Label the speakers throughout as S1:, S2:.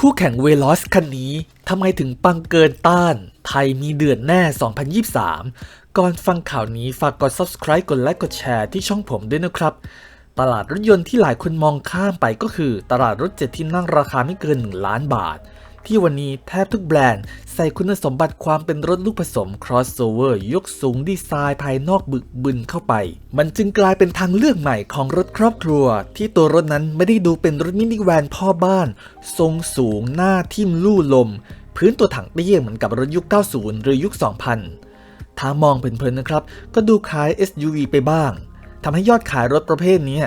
S1: คู่แข่งเวลอสคันนี้ทำไมถึงปังเกินต้าน ไทยมีเดือนแน่ 2023 ก่อนฟังข่าวนี้ฝากกด subscribe กดไลค์กดแชร์ที่ช่องผมด้วยนะครับ ตลาดรถยนต์ที่หลายคนมองข้ามไปก็คือ ตลาดรถเจ็ดที่นั่งราคาไม่เกิน 1 ล้านบาท ที่วันนี้แทบทุกแบรนด์ใส่คุณสมบัติความเป็นรถลูกผสม crossover ยกสูงดีไซน์ภายนอกบึกบึนเข้าไป มันจึงกลายเป็นทางเลือกใหม่ของรถครอบครัว ที่ตัวรถนั้นไม่ได้ดูเป็นรถมินิแวนพ่อบ้าน ทรงสูงหน้าทิ่มลู่ลม พื้นตัวถังเตี้ยเหมือนกับรถยุค 90 หรือยุค 2000 ถ้ามองเพลินๆนะครับ ก็ดูคล้าย SUV ไปบ้าง ทำให้ยอดขายรถประเภทนี้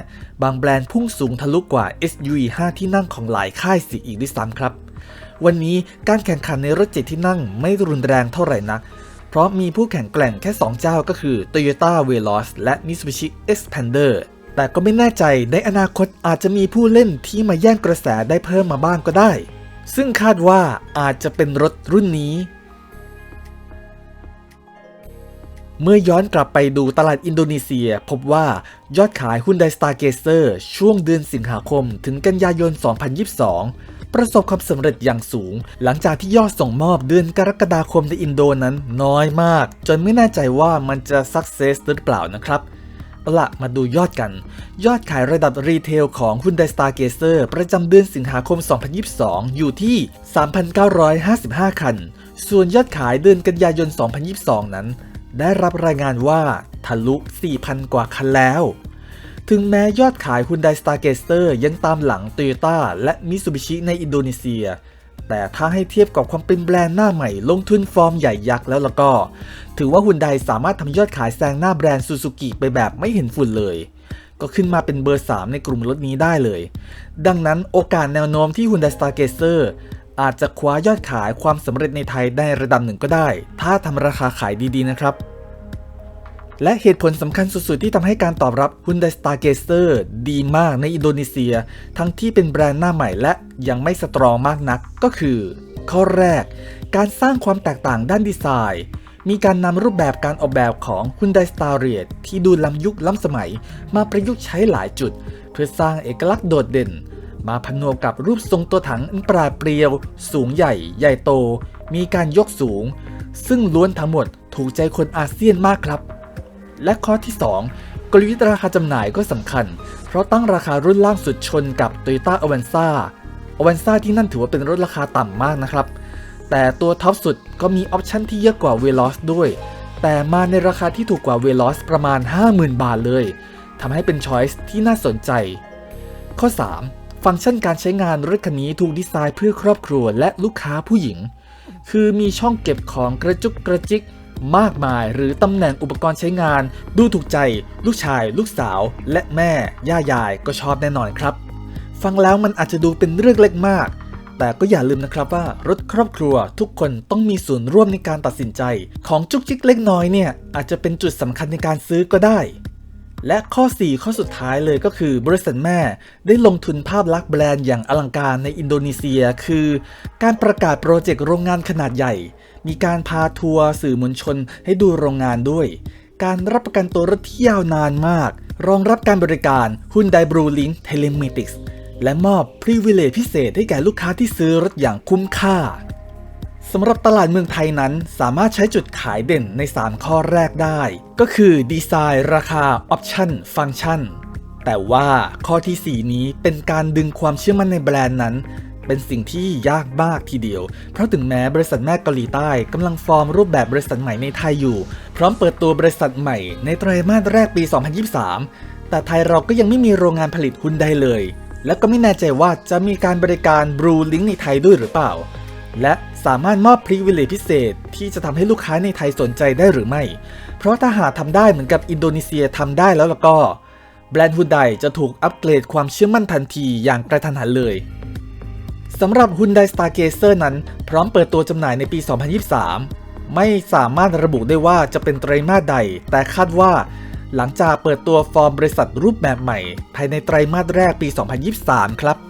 S1: บางแบรนด์พุ่งสูงทะลุกว่า SUV 5 ที่นั่งของหลายค่ายสิอีกด้วยซ้ำครับ วันนี้การแข่งขันในรถเจ็ดที่นั่งไม่รุนแรงเท่าไหร่นัก เพราะมีผู้แข่งแกร่งแค่ 2 เจ้าก็คือ Toyota Veloz และ Mitsubishi Xpander แต่ก็ไม่แน่ใจในอนาคตอาจจะมีผู้เล่นที่มาแย่งกระแสได้เพิ่มมาบ้างก็ได้ ซึ่งคาดว่าอาจจะเป็นรถรุ่นนี้ เมื่อย้อนกลับไปดูตลาดอินโดนีเซีย พบว่ายอดขาย Hyundai Stargazer ช่วงเดือนสิงหาคมถึงกันยายน 2022 ประสบความสำเร็จอย่างสูง หลังจากที่ยอดส่งมอบเดือนกรกฎาคมในอินโดนั้นน้อยมาก จนไม่แน่ใจว่ามันจะสักเซสหรือเปล่านะครับละมาดูยอดกัน ยอดขายระดับรีเทลของ Hyundai Stargazer ประจำเดือนสิงหาคม 2022 อยู่ที่ 3,955 คัน ส่วนยอดขายเดือนกันยายน 2022 นั้น ได้รับรายงานว่าทะลุ 4,000 กว่าคันแล้ว ถึงแม้ยอดขาย Hyundai Stargazer ยังตามหลัง Toyota และ Mitsubishi ในอินโดนีเซีย แต่ถ้าให้เทียบกับความเป็นแบรนด์หน้าใหม่ลงทุนฟอร์มใหญ่ยักษ์แล้วล้วก็ ถือว่า Hyundai สามารถทำยอดขายแซงหน้าแบรนด์ Suzuki ไปแบบไม่เห็นฝุ่นเลย ก็ขึ้นมาเป็นเบอร์ 3 ในกลุ่มรถนี้ได้เลย ดังนั้นโอกาสแนวโน้มที่ Hyundai Stargazer อาจจะคว้ายอดขายความสำเร็จในไทยได้ระดับหนึ่งก็ได้ ถ้าทำราคาขายดีๆนะครับ และเหตุผลสำคัญสุดๆ ที่ทำให้การตอบรับ Hyundai Stargazer ดีมากในอินโดนีเซีย ทั้งที่เป็นแบรนด์หน้าใหม่และยังไม่สตรองมากนักก็คือ ข้อแรก การสร้างความแตกต่างด้านดีไซน์มีการนำรูปแบบการออกแบบของ Hyundai Staria ที่ดูล้ำยุคล้ำสมัย มาประยุกต์ใช้หลายจุด เพื่อสร้างเอกลักษณ์โดดเด่น มาผนวกกับรูปทรงตัวถังอันปราดเปรียว สูงใหญ่ ใหญ่โต มีการยกสูง ซึ่งล้วนทั้งหมดถูกใจคนอาเซียนมากครับ และข้อที่ 2 กลยุทธ์ราคาจำหน่ายก็สำคัญ เพราะตั้งราคารุ่นล่างสุดชนกับ Toyota Avanza Avanza ที่นั่นถือว่าเป็นรถราคาต่ำมากนะครับ แต่ตัวท็อปสุดก็มีออปชั่นที่เยอะกว่า Veloz ด้วย แต่มาในราคาที่ถูกกว่า Veloz ประมาณ 50,000 บาทเลยทำให้เป็นช้อยส์ที่น่าสนใจ ข้อ 3 ฟังก์ชันการใช้งานรถคันนี้ถูกดีไซน์เพื่อครอบครัวและลูกค้าผู้หญิง คือมีช่องเก็บของกระจุกกระจิกมากมาย หรือตำแหน่งอุปกรณ์ใช้งาน ดูถูกใจ ลูกชาย ลูกสาว และแม่ ย่ายายก็ชอบแน่นอนครับ ฟังแล้วมันอาจจะดูเป็นเรื่องเล็กมาก แต่ก็อย่าลืมนะครับว่ารถครอบครัวทุกคนต้องมีส่วนร่วมในการตัดสินใจ ของจุกจิกเล็กน้อยเนี่ยอาจจะเป็นจุดสำคัญในการซื้อก็ได้ และข้อ 4 ข้อสุดท้ายเลยก็คือบริษัทแม่ได้ลงทุนภาพลักษณ์แบรนด์อย่างอลังการในอินโดนีเซีย คือ การประกาศโปรเจกต์โรงงานขนาดใหญ่ มีการพาทัวร์สื่อมวลชนให้ดูโรงงานด้วย การรับประกันตัวรถที่ยาวนานมาก รองรับการบริการ Hyundai Blue Link Telematics และมอบ privilege พิเศษให้แก่ลูกค้าที่ซื้อรถอย่างคุ้มค่า สำหรับตลาดเมืองไทยนั้นสามารถใช้จุดขายเด่นใน 3 ข้อแรกได้ ก็คือดีไซน์ ราคา ออปชั่น ฟังก์ชัน แต่ว่าข้อที่ 4 นี้เป็นการดึงความเชื่อมั่นในแบรนด์นั้น เป็นสิ่งที่ยากมากทีเดียว เพราะถึงแม้บริษัทแม่เกาหลีใต้กำลังฟอร์มรูปแบบบริษัทใหม่ในไทยอยู่ พร้อมเปิดตัวบริษัทใหม่ในไตรมาสแรกปี 2023 แต่ไทยเราก็ยังไม่มีโรงงานผลิตหุ้นได้เลย และก็ไม่แน่ใจว่าจะมีการบริการ Blue Link ในไทยด้วยหรือเปล่า และ สามารถมอบ privilege พิเศษ ที่จะทำให้ลูกค้าในไทยสนใจได้หรือไม่ เพราะถ้าหากทำได้เหมือนกับอินโดนีเซียทำได้แล้วล่ะก็ แบรนด์ฮุนไดจะถูกอัปเกรดความเชื่อมั่นทันทีอย่างกระทันหันเลยสำหรับ Hyundai Stargazer นั้น พร้อมเปิดตัวจำหน่ายในปี 2023 ไม่สามารถระบุได้ว่าจะเป็นไตรมาสใด แต่คาดว่า หลังจากเปิดตัวฟอร์มบริษัทรูปแบบใหม่ ภายในไตรมาสแรกปี 2023 ครับ